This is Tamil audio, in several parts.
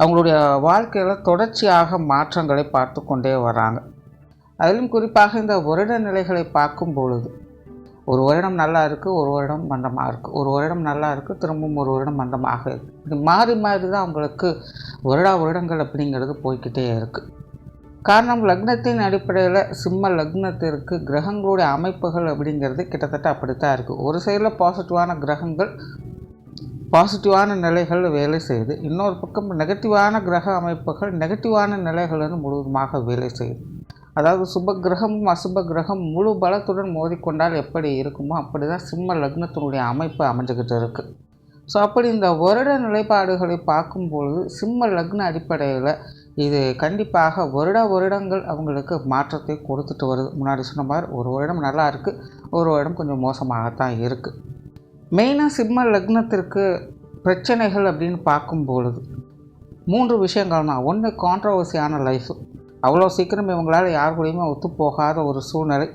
அவங்களுடைய வாழ்க்கையில் தொடர்ச்சியாக மாற்றங்களை பார்த்து கொண்டே வராங்க. அதிலும் குறிப்பாக இந்த வருட நிலைகளை பார்க்கும் பொழுது ஒரு வருடம் நல்லா இருக்குது ஒரு வருடம் மந்தமாக இருக்குது ஒரு வருடம் நல்லா இருக்குது திரும்பவும் ஒரு வருடம் மந்தமாக இருக்குது இப்படி மாறி மாறி தான் அவங்களுக்கு வருடா வருடங்கள் அப்படிங்கிறது போய்கிட்டே இருக்குது காரணம் லக்னத்தின் அடிப்படையில் சிம்ம லக்னத்திற்கு கிரகங்களுடைய அமைப்புகள் அப்படிங்கிறது கிட்டத்தட்ட அப்படித்தான் இருக்குது ஒரு சைடில் பாசிட்டிவான கிரகங்கள் பாசிட்டிவான நிலைகள் வேலை செய்யுது. இன்னொரு பக்கம் நெகட்டிவான கிரக அமைப்புகள் நெகட்டிவான நிலைகள் முழுவதுமாக வேலை செய்யுது. அதாவது சுப கிரகமும் அசுப கிரகம் முழு பலத்துடன் மோதிக்கொண்டால் எப்படி இருக்குமோ அப்படி தான் சிம்ம லக்னத்தினுடைய அமைப்பு அமைஞ்சுக்கிட்டு இருக்குது ஸோ அப்படி இந்த வருட நிலைப்பாடுகளை பார்க்கும்பொழுது சிம்ம லக்ன அடிப்படையில் இது கண்டிப்பாக வருட வருடங்கள் அவங்களுக்கு மாற்றத்தை கொடுத்துட்டு வருது. முன்னாடி சொன்ன மாதிரி ஒரு வருடம் நல்லா இருக்குது ஒரு வருடம் கொஞ்சம் மோசமாகத்தான் இருக்குது மெயினாக சிம்ம லக்னத்திற்கு பிரச்சனைகள் அப்படின்னு பார்க்கும் பொழுது மூன்று விஷயங்கள் தான் ஒன்று கான்ட்ரவர்சியான லைஃப் அவ்வளோ சீக்கிரம் இவங்களால் யார் கூடயுமே ஒத்து போகாத ஒரு சூழ்நிலை.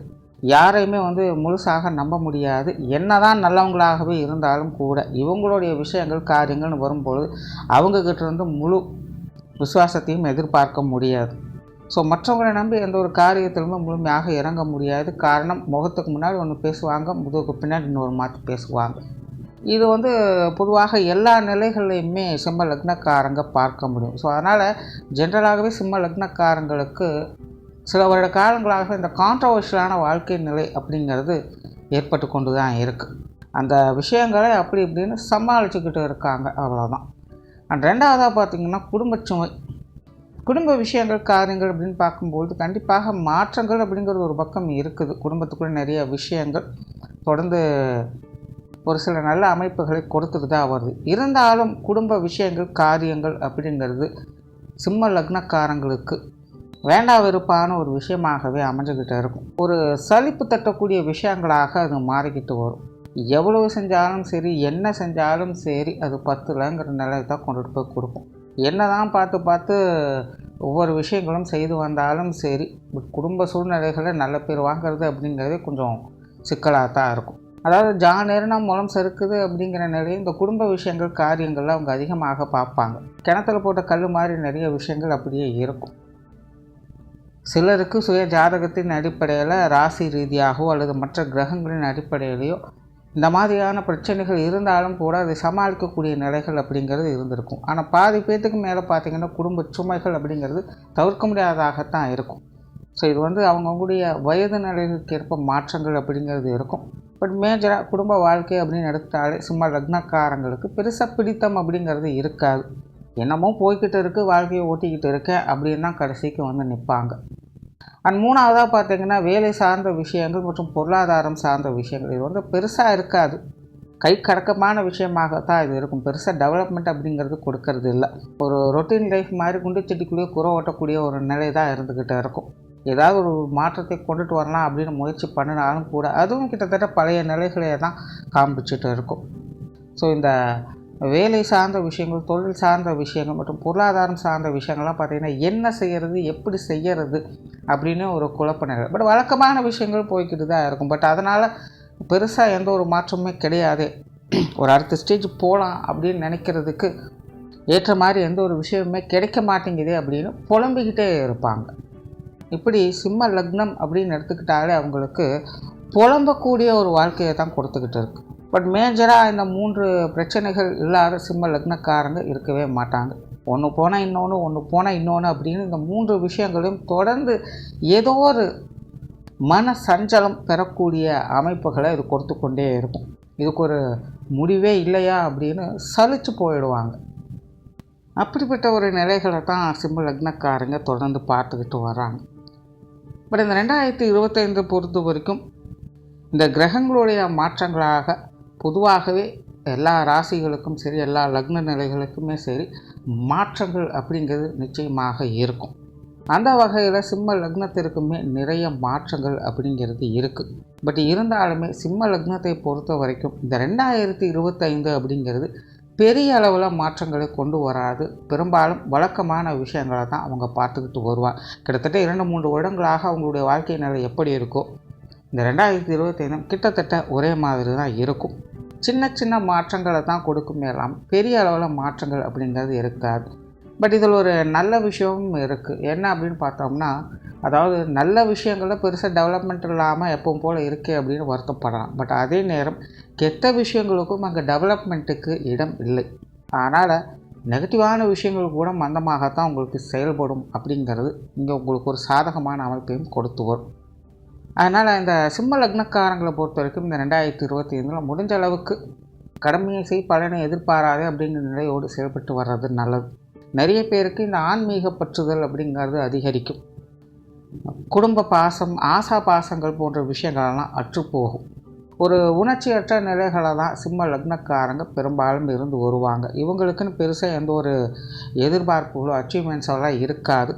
யாரையுமே வந்து முழுசாக நம்ப முடியாது. என்னதான் நல்லவங்களாகவே இருந்தாலும் கூட இவங்களுடைய விஷயங்கள் காரியங்கள்னு வரும்பொழுது அவங்கக்கிட்ட இருந்து முழு விசுவாசத்தையும் எதிர்பார்க்க முடியாது. ஸோ மற்றவங்களை நம்பி எந்த ஒரு காரியத்திலுமே முழுமையாக இறங்க முடியாது. காரணம் முகத்துக்கு முன்னாடி ஒன்று பேசுவாங்க முதுகுக்கு பின்னாடி இன்னொரு மாற்றி பேசுவாங்க. இது வந்து பொதுவாக எல்லா நிலைகள்லையுமே சிம்ம லக்னக்காரங்க பார்க்க முடியும். ஸோ அதனால் ஜென்ரலாகவே சிம்ம லக்னக்காரங்களுக்கு சில வருட காலங்களாக இந்த கான்ட்ரவர்ஷியலான வாழ்க்கை நிலை அப்படிங்கிறது ஏற்பட்டு கொண்டு தான் இருக்குது அந்த விஷயங்களை அப்படி இப்படின்னு சமாளிச்சுக்கிட்டு இருக்காங்க அவ்வளோதான் அண்ட் ரெண்டாவதாக பார்த்திங்கன்னா குடும்பச்சுமை. குடும்ப விஷயங்கள் காரியங்கள் அப்படின்னு பார்க்கும்போது கண்டிப்பாக மாற்றங்கள் அப்படிங்கிறது ஒரு பக்கம் இருக்குது. குடும்பத்துக்குள்ள நிறைய விஷயங்கள் தொடர்ந்து ஒரு சில நல்ல அமைப்புகளை கொடுத்துட்டு தான் வருது. இருந்தாலும் குடும்ப விஷயங்கள் காரியங்கள் அப்படிங்கிறது சிம்ம லக்னக்காரங்களுக்கு வேண்டா வெறுப்பான ஒரு விஷயமாகவே அமைஞ்சுக்கிட்டு இருக்கும். ஒரு சலிப்பு தட்டக்கூடிய விஷயங்களாக அது மாறிக்கிட்டு வரும். எவ்வளவு செஞ்சாலும் சரி என்ன செஞ்சாலும் சரி அது பத்துலங்கிற நிலையை தான் கொண்டுட்டு போய் கொடுக்கும். என்ன தான் பார்த்து பார்த்து ஒவ்வொரு விஷயங்களும் செய்து வந்தாலும் சரி குடும்ப சூழ்நிலைகளை நல்ல பேர் வாங்கிறது அப்படிங்கிறதே கொஞ்சம் சிக்கலாக தான் இருக்கும். அதாவது ஜா நேரம் மூலம் செருக்குது அப்படிங்கிற நிலையில் இந்த குடும்ப விஷயங்கள் காரியங்கள்லாம் அவங்க அதிகமாக பார்ப்பாங்க. கிணத்துல போட்ட கல் மாதிரி நிறைய விஷயங்கள் அப்படியே இருக்கும். சிலருக்கு சுய ஜாதகத்தின் அடிப்படையில் ராசி ரீதியாகவோ அல்லது மற்ற கிரகங்களின் அடிப்படையிலையோ இந்த மாதிரியான பிரச்சனைகள் இருந்தாலும் கூட அதை சமாளிக்கக்கூடிய நிலைகள் அப்படிங்கிறது இருந்திருக்கும். ஆனால் பாதி பேர்த்துக்கு மேலே பார்த்திங்கன்னா குடும்ப சுமைகள் அப்படிங்கிறது தவிர்க்க முடியாததாகத்தான் இருக்கும். ஸோ இது வந்து அவங்கவுங்களுடைய வயது நிலைகளுக்கு ஏற்ப மாற்றங்கள் அப்படிங்கிறது இருக்கும். பட் மேஜராக குடும்ப வாழ்க்கை அப்படின்னு எடுத்தாலே சும்மா லக்னக்காரங்களுக்கு பெருசாக பிடித்தம் அப்படிங்கிறது இருக்காது. என்னமோ போய்கிட்டு இருக்குது வாழ்க்கையை ஓட்டிக்கிட்டு இருக்கேன் அப்படின்னு தான் கடைசிக்கு வந்து நிற்பாங்க. அண்ட் மூணாவதாக பார்த்தீங்கன்னா வேலை சார்ந்த விஷயங்கள் மற்றும் பொருளாதாரம் சார்ந்த விஷயங்கள். இது வந்து பெருசாக இருக்காது. கை கடக்கமான விஷயமாகத்தான் இது இருக்கும். பெருசாக டெவலப்மெண்ட் அப்படிங்கிறது கொடுக்கறது இல்லை. ஒரு ரொட்டீன் லைஃப் மாதிரி குண்டுச்செடிக்குள்ளேயே குறை ஓட்டக்கூடிய ஒரு நிலை தான் இருந்துக்கிட்டு இருக்கும். ஏதாவது ஒரு மாற்றத்தை கொண்டுட்டு வரலாம் அப்படின்னு முயற்சி பண்ணினாலும் கூட அதுவும் கிட்டத்தட்ட பழைய நிலைகளையே தான் காமிச்சிட்டு இருக்கும். ஸோ இந்த வேலை சார்ந்த விஷயங்கள் தொழில் சார்ந்த விஷயங்கள் மற்றும் பொருளாதாரம் சார்ந்த விஷயங்கள்லாம் பார்த்திங்கன்னா என்ன செய்கிறது எப்படி செய்கிறது அப்படின்னு ஒரு குழப்ப நிலை பட் வழக்கமான விஷயங்கள் போய்கிட்டு தான் இருக்கும். பட் அதனால் பெருசாக எந்த ஒரு மாற்றமுமே கிடையாது. ஒரு அடுத்த ஸ்டேஜ் போகலாம் அப்படின்னு நினைக்கிறதுக்கு ஏற்ற மாதிரி எந்த ஒரு விஷயமுமே கிடைக்க மாட்டேங்குது அப்படின்னு புலம்பிக்கிட்டே இருப்பாங்க. இப்படி சிம்ம லக்னம் அப்படின்னு எடுத்துக்கிட்டாலே அவங்களுக்கு புலம்பக்கூடிய ஒரு வாழ்க்கையை தான் கொடுத்துக்கிட்டு இருக்குது பட் மேஜராக இந்த மூன்று பிரச்சனைகள் இல்லாத சிம்ம லக்னக்காரங்க இருக்கவே மாட்டாங்க. ஒன்று போனால் இன்னொன்று ஒன்று போனால் இன்னொன்று அப்படின்னு இந்த மூன்று விஷயங்களையும் தொடர்ந்து ஏதோ ஒரு மன சஞ்சலம் பெறக்கூடிய அமைப்புகளை இது கொடுத்து கொண்டே இருக்கும். இதுக்கு ஒரு முடிவே இல்லையா அப்படின்னு சலிச்சு போயிடுவாங்க. அப்படிப்பட்ட ஒரு நிலைகளை தான் சிம்ம லக்னக்காரங்க தொடர்ந்து பார்த்துக்கிட்டு வராங்க பட் இந்த ரெண்டாயிரத்தி இருபத்தைந்து பொறுத்த வரைக்கும் இந்த கிரகங்களுடைய மாற்றங்களாக பொதுவாகவே எல்லா ராசிகளுக்கும் சரி எல்லா லக்ன நிலைகளுக்குமே சரி மாற்றங்கள் அப்படிங்கிறது நிச்சயமாக இருக்கும். அந்த வகையில் சிம்ம லக்னத்திற்குமே நிறைய மாற்றங்கள் அப்படிங்கிறது இருக்குது பட் இருந்தாலுமே சிம்ம லக்னத்தை பொறுத்த வரைக்கும் இந்த ரெண்டாயிரத்தி இருபத்தைந்து அப்படிங்கிறது பெரிய அளவில் மாற்றங்களை கொண்டு வராது. பெரும்பாலும் வழக்கமான விஷயங்களை தான் அவங்க பார்த்துக்கிட்டு வருவாங்க. கிட்டத்தட்ட இரண்டு மூன்று வருடங்களாக அவங்களுடைய வாழ்க்கை நிலை எப்படி இருக்கோ இந்த ரெண்டாயிரத்தி இருபத்தைந்தும் கிட்டத்தட்ட ஒரே மாதிரி தான் இருக்கும். சின்ன சின்ன மாற்றங்களை தான் கொடுக்குமேலாம் பெரிய அளவில் மாற்றங்கள் அப்படிங்கிறது இருக்காது. பட் இதில் ஒரு நல்ல விஷயமும் இருக்குது என்ன அப்படின்னு பார்த்தோம்னா அதாவது நல்ல விஷயங்களில் பெருசாக டெவலப்மெண்ட் இல்லாமல் எப்பவும் போல் இருக்கே அப்படின்னு வருத்தப்படலாம். பட் அதே நேரம் கெட்ட விஷயங்களுக்கும் அங்கே டெவலப்மெண்ட்டுக்கு இடம் இல்லை. அதனால் நெகட்டிவான விஷயங்கள் கூட மந்தமாகத்தான் உங்களுக்கு செயல்படும் அப்படிங்கிறது இங்கே உங்களுக்கு ஒரு சாதகமான அமைப்பையும் கொடுத்து வரும். அதனால் இந்த சிம்ம லக்னக்காரங்களை பொறுத்த வரைக்கும் இந்த ரெண்டாயிரத்தி இருபத்தி ஐந்தில் முடிஞ்ச அளவுக்கு கடமையை செய் பலனை எதிர்பாராதே அப்படிங்கிற நிலையோடு செயல்பட்டு வர்றது நல்லது. நிறைய பேருக்கு இந்த ஆன்மீக பற்றுதல் அப்படிங்கிறது அதிகரிக்கும். குடும்ப பாசம் ஆசா பாசங்கள் போன்ற விஷயங்களெல்லாம் அற்றுப்போகும். ஒரு உணர்ச்சியற்ற நிலைகளை தான் சிம்ம லக்னக்காரங்க பெரும்பாலும் இருந்து வருவாங்க. இவங்களுக்குன்னு பெருசாக எந்த ஒரு எதிர்பார்ப்புகளோ அச்சீவ்மெண்ட்ஸெல்லாம் இருக்காது.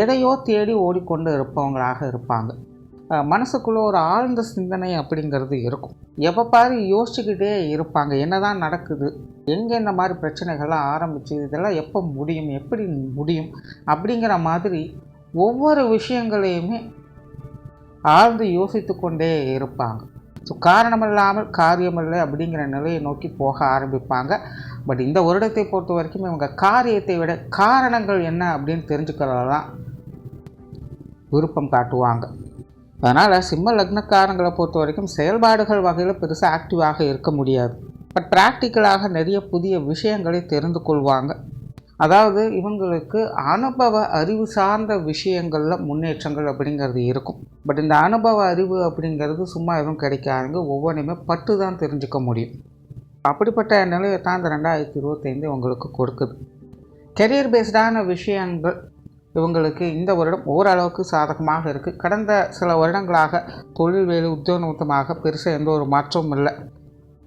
எதையோ தேடி ஓடிக்கொண்டு இருப்பவங்களாக இருப்பாங்க. மனசுக்குள்ளே ஒரு ஆழ்ந்த சிந்தனை அப்படிங்கிறது இருக்கும். எப்போ பாரு யோசிச்சுக்கிட்டே இருப்பாங்க. என்னதான் நடக்குது? எங்கே இந்த மாதிரி பிரச்சனைகள்லாம் ஆரம்பிச்சு இதெல்லாம் எப்போ முடியும்? எப்படி முடியும்? அப்படிங்கிற மாதிரி ஒவ்வொரு விஷயங்களையுமே ஆழ்ந்து யோசித்து கொண்டே இருப்பாங்க. ஸோ காரணமில்லாமல் காரியமில்லை அப்படிங்கிற நிலையை நோக்கி போக ஆரம்பிப்பாங்க. பட் இந்த வருடத்தை பொறுத்த வரைக்கும் இவங்க காரியத்தை விட காரணங்கள் என்ன அப்படின்னு தெரிஞ்சுக்கிறதெல்லாம் விருப்பம் காட்டுவாங்க. அதனால் சிம்ம லக்னக்காரங்களை பொறுத்த வரைக்கும் செயல்பாடுகள் வகையில் பெருசாக ஆக்டிவாக இருக்க முடியாது. பட் ப்ராக்டிக்கலாக நிறைய புதிய விஷயங்களை தெரிந்து கொள்வாங்க. அதாவது இவங்களுக்கு அனுபவ அறிவு சார்ந்த விஷயங்களில் முன்னேற்றங்கள் அப்படிங்கிறது இருக்கும். பட் இந்த அனுபவ அறிவு அப்படிங்கிறது சும்மா எதுவும் கிடைக்காதுங்க. ஒவ்வொன்றையுமே பட்டு தான் தெரிஞ்சுக்க முடியும். அப்படிப்பட்ட நிலையை தான் இந்த ரெண்டாயிரத்தி இருபத்தைந்து உங்களுக்கு கொடுக்குது. கெரியர் பேஸ்டான விஷயங்கள் இவங்களுக்கு இந்த வருடம் ஓரளவுக்கு சாதகமாக இருக்குது கடந்த சில வருடங்களாக தொழில் வேலை உத்தியோகமாக பெருசாக எந்த ஒரு மாற்றமும் இல்லை.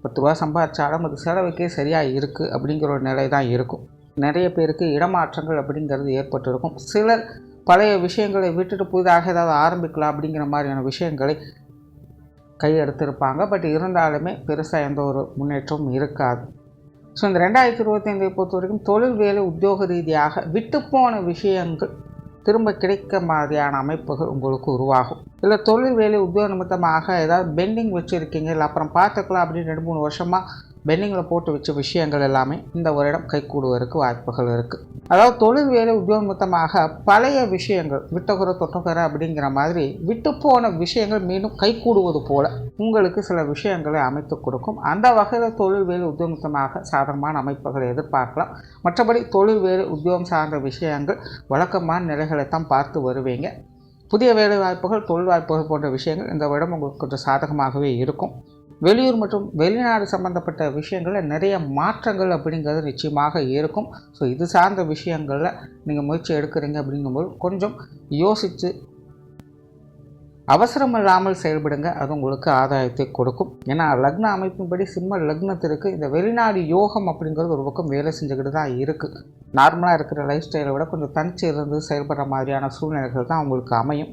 பத்து ரூபா சம்பாதிச்சாலும் அது செலவுக்கே சரியாக இருக்குது அப்படிங்கிற ஒரு நிலை தான் இருக்கும். நிறைய பேருக்கு இடமாற்றங்கள் அப்படிங்கிறது ஏற்பட்டிருக்கும். சிலர் பழைய விஷயங்களை விட்டுட்டு புதிதாக ஏதாவது ஆரம்பிக்கலாம் அப்படிங்கிற மாதிரியான விஷயங்களை கையெடுத்திருப்பாங்க. பட் இருந்தாலுமே பெருசாக எந்த ஒரு முன்னேற்றமும் இருக்காது. ஸோ இந்த ரெண்டாயிரத்தி இருபத்தைந்தை பொறுத்த வரைக்கும் தொழில் வேலை உத்தியோக ரீதியாக விட்டுப்போன விஷயங்கள் திரும்ப கிடைக்க மாதிரியான அமைப்புகள் உங்களுக்கு உருவாகும். இல்லை தொழில் வேலை உத்தியோக நிமித்தமாக ஏதாவது பெண்டிங் வச்சுருக்கீங்க இல்லை அப்புறம் பார்த்துக்கலாம் அப்படின்னு ரெண்டு மூணு வருஷமாக பெண்டிங்கில் போட்டு வச்ச விஷயங்கள் எல்லாமே இந்த வருடம் கைகூடுவதற்கு வாய்ப்புகள் இருக்குது அதாவது தொழில் வேலை உத்தியோக நிமித்தமாக பழைய விஷயங்கள் விட்டகுற தொட்டகுற அப்படிங்கிற மாதிரி விட்டுப்போன விஷயங்கள் மீண்டும் கைகூடுவது போல உங்களுக்கு சில விஷயங்களை அமைத்து கொடுக்கும். அந்த வகையில் தொழில் வேலை உத்தியோகமாக சாதகமான அமைப்புகளை எதிர்பார்க்கலாம். மற்றபடி தொழில் வேலை உத்தியோகம் சார்ந்த விஷயங்கள் வழக்கமான நிலைகளை தான் பார்த்து வருவீங்க. புதிய வேலை வாய்ப்புகள் தொழில் வாய்ப்புகள் போன்ற விஷயங்கள் இந்த வருடம் உங்களுக்கு கொஞ்சம் சாதகமாகவே இருக்கும். வெளியூர் மற்றும் வெளிநாடு சம்மந்தப்பட்ட விஷயங்களில் நிறைய மாற்றங்கள் அப்படிங்கிறது நிச்சயமாக இருக்கும். ஸோ இது சார்ந்த விஷயங்களில் நீங்கள் முயற்சி எடுக்கிறீங்க அப்படிங்கும்போது கொஞ்சம் யோசித்து அவசரம் இல்லாமல் செயல்படுங்க. அது உங்களுக்கு ஆதாயத்தை கொடுக்கும். ஏன்னா லக்ன அமைப்பின்படி சிம்ம லக்னத்திற்கு இந்த வெளிநாடு யோகம் அப்படிங்கிறது ஒரு பக்கம் வேலை செஞ்சுக்கிட்டு தான் இருக்குது நார்மலாக இருக்கிற லைஃப் ஸ்டைலை விட கொஞ்சம் தனிச்சு இருந்து செயல்படுற மாதிரியான சூழ்நிலைகள் தான் உங்களுக்கு அமையும்.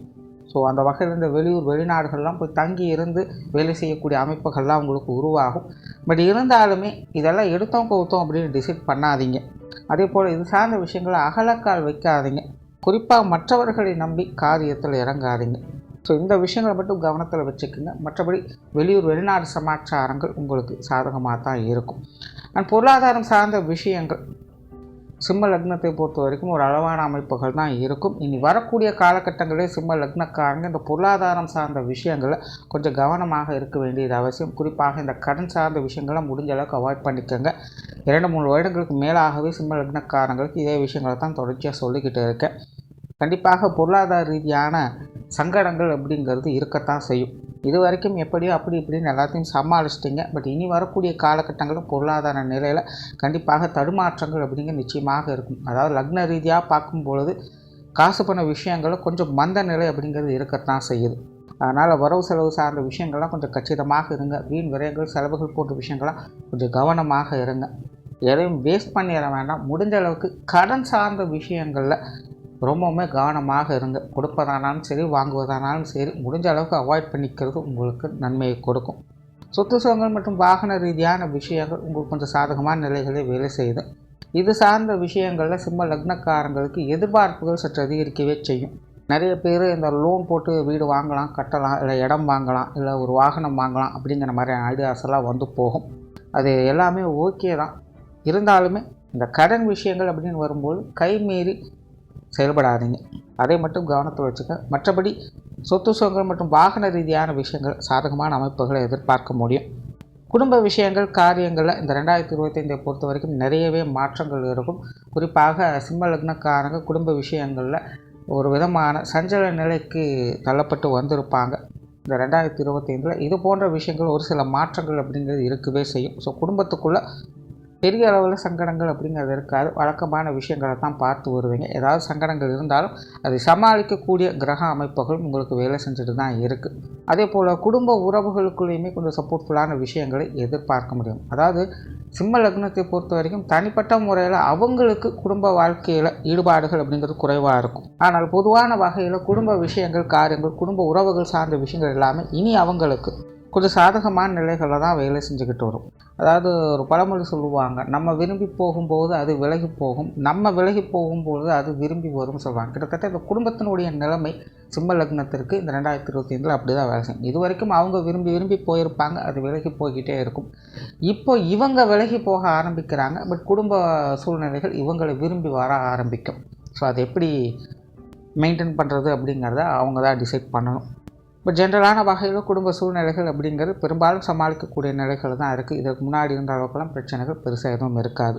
ஸோ அந்த வகையில் இந்த வெளியூர் வெளிநாடுகள்லாம் போய் தங்கி இருந்து வேலை செய்யக்கூடிய அமைப்புகள்லாம் உங்களுக்கு உருவாகும். பட் இருந்தாலுமே இதெல்லாம் எடுத்தோம் கவுத்தோம் அப்படின்னு டிசைட் பண்ணாதீங்க. அதே போல் இது சார்ந்த விஷயங்களை அகலக்கால் வைக்காதீங்க. குறிப்பாக மற்றவர்களை நம்பி காரியத்தில் இறங்காதீங்க. ஸோ இந்த விஷயங்களை மட்டும் கவனத்தில் வச்சுக்கோங்க. மற்றபடி வெளியூர் வெளிநாடு சமாச்சாரங்கள் உங்களுக்கு சாதகமாக தான் இருக்கும். அண்ட் பொருளாதாரம் சார்ந்த விஷயங்கள் சிம்ம லக்னத்தை பொறுத்த வரைக்கும் ஒரு அளவான அமைப்புகள் தான் இருக்கும். இனி வரக்கூடிய காலகட்டங்களே சிம்ம லக்னக்காரங்க இந்த பொருளாதாரம் சார்ந்த விஷயங்களில் கொஞ்சம் கவனமாக இருக்க வேண்டியது அவசியம். குறிப்பாக இந்த கடன் சார்ந்த விஷயங்களை முடிஞ்ச அளவுக்கு அவாய்ட் பண்ணிக்கோங்க. இரண்டு மூணு வருடங்களுக்கு மேலாகவே சிம்ம லக்னக்காரங்களுக்கு இதே விஷயங்களை தான் தொடர்ச்சியாக சொல்லிக்கிட்டு இருக்கேன். கண்டிப்பாக பொருளாதார ரீதியான சங்கடங்கள் அப்படிங்கிறது இருக்கத்தான் செய்யும். இது வரைக்கும் எப்படியோ அப்படி இப்படின்னு எல்லாத்தையும் சமாளிச்சிட்டிங்க. பட் இனி வரக்கூடிய காலகட்டங்களும் பொருளாதார நிலையில் கண்டிப்பாக தடுமாற்றங்கள் அப்படிங்கிற நிச்சயமாக இருக்கும். அதாவது லக்ன ரீதியாக பார்க்கும் பொழுது காசு பண்ண விஷயங்களும் கொஞ்சம் மந்த நிலை அப்படிங்கிறது இருக்கத்தான் செய்யுது. அதனால் வரவு செலவு சார்ந்த விஷயங்கள்லாம் கொஞ்சம் கச்சிதமாக இருங்க. வீண் விரயங்கள் செலவுகள் போன்ற விஷயங்கள்லாம் கொஞ்சம் கவனமாக இருங்க. எதையும் வேஸ்ட் பண்ணிட வேண்டாம். முடிஞ்ச அளவுக்கு கடன் சார்ந்த விஷயங்களில் ரொம்பவுமே கவனமாக இருங்க கொடுப்பதானாலும் சரி வாங்குவதானாலும் சரி முடிஞ்ச அளவுக்கு அவாய்ட் பண்ணிக்கிறது உங்களுக்கு நன்மையை கொடுக்கும். சொத்து சுகங்கள் மற்றும் வாகன ரீதியான விஷயங்கள் உங்களுக்கு கொஞ்சம் சாதகமான நிலைகளை வேலை செய்யுது இது சார்ந்த விஷயங்களில் சிம்ம லக்னக்காரங்களுக்கு எதிர்பார்ப்புகள் சற்று அதிகரிக்கவே செய்யும். நிறைய பேர் இந்த லோன் போட்டு வீடு வாங்கலாம் கட்டலாம் இல்லை இடம் வாங்கலாம் இல்லை ஒரு வாகனம் வாங்கலாம் அப்படிங்கிற மாதிரியான ஐடியாஸெல்லாம் வந்து போகும். அது எல்லாமே ஓகே தான். இருந்தாலுமே இந்த கடன் விஷயங்கள் அப்படின்னு வரும்போது கைமீறி செயல்படாதீங்க. அதை மட்டும் கவனத்தில் வச்சுக்க. மற்றபடி சொத்து சுகங்கள் மற்றும் வாகன ரீதியான விஷயங்கள் சாதகமான அமைப்புகளை எதிர்பார்க்க முடியும். குடும்ப விஷயங்கள் காரியங்களில் இந்த ரெண்டாயிரத்தி இருபத்தைந்தை பொறுத்த வரைக்கும் நிறையவே மாற்றங்கள் இருக்கும். குறிப்பாக சிம்ம லக்னக்காரங்க குடும்ப விஷயங்களில் ஒரு விதமான சஞ்சல நிலைக்கு தள்ளப்பட்டு வந்திருப்பாங்க. இந்த ரெண்டாயிரத்தி இருபத்தைந்தில் இது போன்ற விஷயங்கள் ஒரு சில மாற்றங்கள் அப்படிங்கிறது இருக்கவே செய்யும். ஸோ குடும்பத்துக்குள்ளே பெரிய அளவில் சங்கடங்கள் அப்படிங்கிறது இருக்காது. வழக்கமான விஷயங்களை தான் பார்த்து வருவீங்க. ஏதாவது சங்கடங்கள் இருந்தாலும் அதை சமாளிக்கக்கூடிய கிரக அமைப்புகள் உங்களுக்கு வேலை செஞ்சுட்டு தான் இருக்குது அதே போல் குடும்ப உறவுகளுக்குள்ளேயுமே கொஞ்சம் சப்போர்ட்ஃபுல்லான விஷயங்களை எதிர்பார்க்க முடியும். அதாவது சிம்ம லக்னத்தை பொறுத்த வரைக்கும் தனிப்பட்ட முறையில் அவங்களுக்கு குடும்ப வாழ்க்கையில் ஈடுபாடுகள் அப்படிங்கிறது குறைவாக இருக்கும். ஆனால் பொதுவான வகையில் குடும்ப விஷயங்கள் காரியங்கள் குடும்ப உறவுகள் சார்ந்த விஷயங்கள் எல்லாமே இனி அவங்களுக்கு கொஞ்சம் சாதகமான நிலைகளில் தான் வேலை செஞ்சுக்கிட்டு வரும். அதாவது ஒரு பழமொழி சொல்லுவாங்க நம்ம விரும்பி போகும்போது அது விலகி போகும் நம்ம விலகி போகும்போது அது விரும்பி வரும்னு சொல்லுவாங்க. கிட்டத்தட்ட இந்த குடும்பத்தினுடைய நிலைமை சிம்ம லக்னத்திற்கு இந்த ரெண்டாயிரத்தி இருபத்தி ஐந்தில் அப்படி தான் வேலை செய்யும் இது வரைக்கும் அவங்க விரும்பி விரும்பி போயிருப்பாங்க அது விலகி போய்கிட்டே இருக்கும். இப்போ இவங்க விலகி போக ஆரம்பிக்கிறாங்க பட் குடும்ப சூழ்நிலைகள் இவங்களை விரும்பி வர ஆரம்பிக்கும். ஸோ அது எப்படி மெயின்டைன் பண்ணுறது அப்படிங்கிறத அவங்க தான் டிசைட் பண்ணணும். இப்போ ஜென்ரலான வகையில் குடும்ப சூழ்நிலைகள் அப்படிங்கிறது பெரும்பாலும் சமாளிக்கக்கூடிய நிலைகள் தான் இருக்குது இதற்கு முன்னாடி இருந்த அளவுக்குலாம் பிரச்சனைகள் பெருசாக எதுவும் இருக்காது.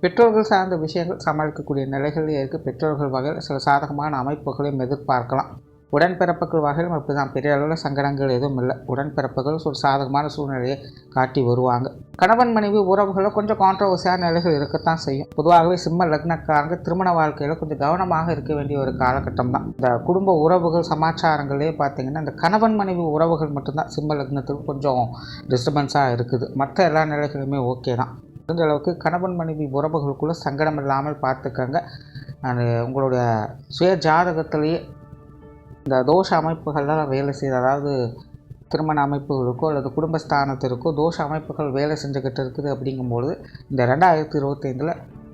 பெற்றோர்கள் சார்ந்த விஷயங்கள் சமாளிக்கக்கூடிய நிலைகள் இருக்குது பெற்றோர்கள் வகையில் சில சாதகமான அமைப்புகளையும் எதிர்பார்க்கலாம். உடன்பிறப்புகள் வகையிலும் அப்படி தான் பெரிய அளவில் சங்கடங்கள் எதுவும் இல்லை. உடன்பிறப்புகள் ஒரு சாதகமான சூழ்நிலையை காட்டி வருவாங்க. கணவன் மனைவி உறவுகளில் கொஞ்சம் கான்ட்ரவர்சியான நிலைகள் இருக்கத்தான் செய்யும். பொதுவாகவே சிம்ம லக்னக்காரங்க திருமண வாழ்க்கையில் கொஞ்சம் கவனமாக இருக்க வேண்டிய ஒரு காலகட்டம் தான் இந்த குடும்ப உறவுகள் சமாச்சாரங்களே பார்த்திங்கன்னா இந்த கணவன் மனைவி உறவுகள் மட்டும்தான் சிம்ம லக்னத்துக்கு கொஞ்சம் டிஸ்டர்பன்ஸாக இருக்குது. மற்ற எல்லா நிலைகளுமே ஓகே தான். முடிஞ்ச அளவுக்கு கணவன் மனைவி உறவுகளுக்குள்ளே சங்கடம் இல்லாமல் பார்த்துக்கங்க உங்களுடைய சுய ஜாதகத்திலேயே இந்த தோஷ அமைப்புகள்லாம் வேலை செய்யுது அதாவது திருமண அமைப்புகளுக்கோ அல்லது குடும்பஸ்தானத்திற்கோ தோஷ அமைப்புகள் வேலை செஞ்சுக்கிட்டு இருக்குது அப்படிங்கும்பொழுது இந்த ரெண்டாயிரத்தி இருபத்தைந்தில்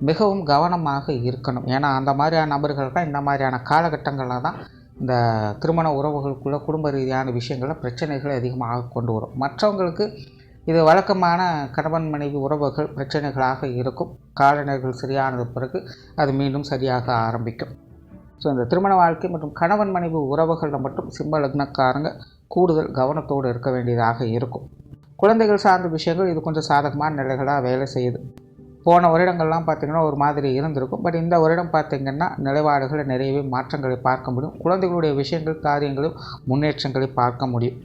மிகவும் கவனமாக இருக்கணும். ஏன்னா அந்த மாதிரியான நபர்கள் தான் இந்த மாதிரியான காலகட்டங்களில் தான் இந்த திருமண உறவுகளுக்குள்ள குடும்ப ரீதியான விஷயங்களில் பிரச்சனைகளை அதிகமாக கொண்டு வரும். மற்றவங்களுக்கு இது வழக்கமான கணவன் மனைவி உறவுகள் பிரச்சனைகளாக இருக்கும். காலநிலைகள் சரியானது பிறகு அது மீண்டும் சரியாக ஆரம்பிக்கும். ஸோ இந்த திருமண வாழ்க்கை மற்றும் கணவன் மனைவி உறவுகளில் மட்டும் சிம்ம லக்னக்காரங்க கூடுதல் கவனத்தோடு இருக்க வேண்டியதாக இருக்கும். குழந்தைகள் சார்ந்த விஷயங்கள் இது கொஞ்சம் சாதகமான நிலைகளாக வேலை செய்யுது. போன வருடங்கள்லாம் பார்த்திங்கன்னா ஒரு மாதிரி இருந்திருக்கும். பட் இந்த வருடம் பார்த்திங்கன்னா நிலைப்பாடுகளை நிறையவே மாற்றங்களை பார்க்க முடியும். குழந்தைகளுடைய விஷயங்கள் காரியங்களும் முன்னேற்றங்களை பார்க்க முடியும்.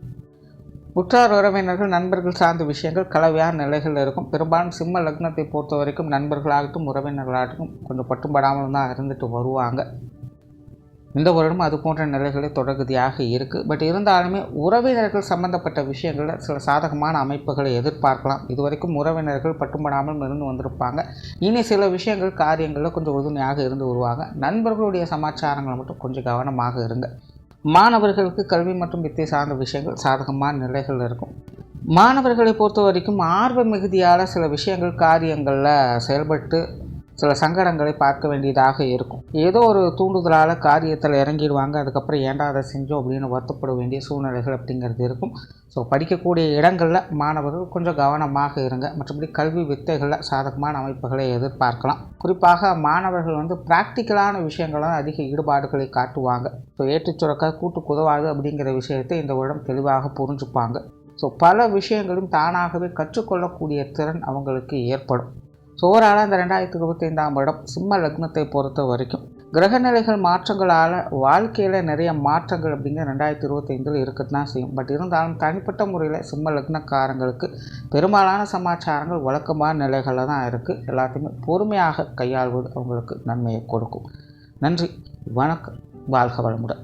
உற்றார் உறவினர்கள் நண்பர்கள் சார்ந்த விஷயங்கள் கலவையான நிலைகளில் இருக்கும். பெரும்பாலும் சிம்ம லக்னத்தை பொறுத்த வரைக்கும் நண்பர்களாகட்டும் உறவினர்களாகட்டும் கொஞ்சம் பட்டும்படாமல் தான் இருந்துட்டு வருவாங்க. இந்த வருடம் அது போன்ற நிலைகளை தொடர்கதியாக இருக்குது பட் இருந்தாலுமே உறவினர்கள் சம்பந்தப்பட்ட விஷயங்களில் சில சாதகமான அமைப்புகளை எதிர்பார்க்கலாம். இதுவரைக்கும் உறவினர்கள் பட்டுப்படாமல் இருந்து வந்திருப்பாங்க. இனி சில விஷயங்கள் காரியங்களில் கொஞ்சம் உறுதுணையாக இருந்து வருவாங்க. நண்பர்களுடைய சமாச்சாரங்களை மட்டும் கொஞ்சம் கவனமாக இருங்க. மாணவர்களுக்கு கல்வி மற்றும் வித்தை சார்ந்த விஷயங்கள் சாதகமான நிலைகள் இருக்கும். மாணவர்களை பொறுத்த வரைக்கும் ஆர்வ மிகுதியால் சில விஷயங்கள் காரியங்களில் செயல்பட்டு சில சங்கடங்களை பார்க்க வேண்டியதாக இருக்கும். ஏதோ ஒரு தூண்டுதலால் காரியத்தில் இறங்கிடுவாங்க அதுக்கப்புறம் ஏண்டா அதை செஞ்சோம் அப்படின்னு வருத்தப்பட வேண்டிய சூழ்நிலைகள் அப்படிங்கிறது இருக்கும். ஸோ படிக்கக்கூடிய இடங்களில் மாணவர்கள் கொஞ்சம் கவனமாக இருங்க. மற்றபடி கல்வி வித்தைகளில் சாதகமான அமைப்புகளை எதிர்பார்க்கலாம். குறிப்பாக மாணவர்கள் வந்து ப்ராக்டிக்கலான விஷயங்களாக அதிக ஈடுபாடுகளை காட்டுவாங்க. ஸோ ஏற்றுச்சுரக்க கூட்டு குதவாது அப்படிங்கிற விஷயத்தை இந்த உடம் தெளிவாக புரிஞ்சுப்பாங்க. ஸோ பல விஷயங்களும் தானாகவே கற்றுக்கொள்ளக்கூடிய திறன் அவங்களுக்கு ஏற்படும். சோறால் அந்த ரெண்டாயிரத்தி இருபத்தி ஐந்தாம் வருடம் சிம்ம லக்னத்தை பொறுத்த வரைக்கும் கிரகநிலைகள் மாற்றங்களால் வாழ்க்கையில் நிறைய மாற்றங்கள் அப்படிங்கிற ரெண்டாயிரத்தி இருபத்தைந்தில் இருக்க தான் செய்யும். பட் இருந்தாலும் தனிப்பட்ட முறையில் சிம்ம லக்னக்காரங்களுக்கு பெரும்பாலான சமாச்சாரங்கள் வழக்கமான நிலைகளில் தான் இருக்குது எல்லாத்தையுமே பொறுமையாக கையாள்வது அவங்களுக்கு நன்மையை கொடுக்கும். நன்றி வணக்கம். வாழ்க வளமுடன்.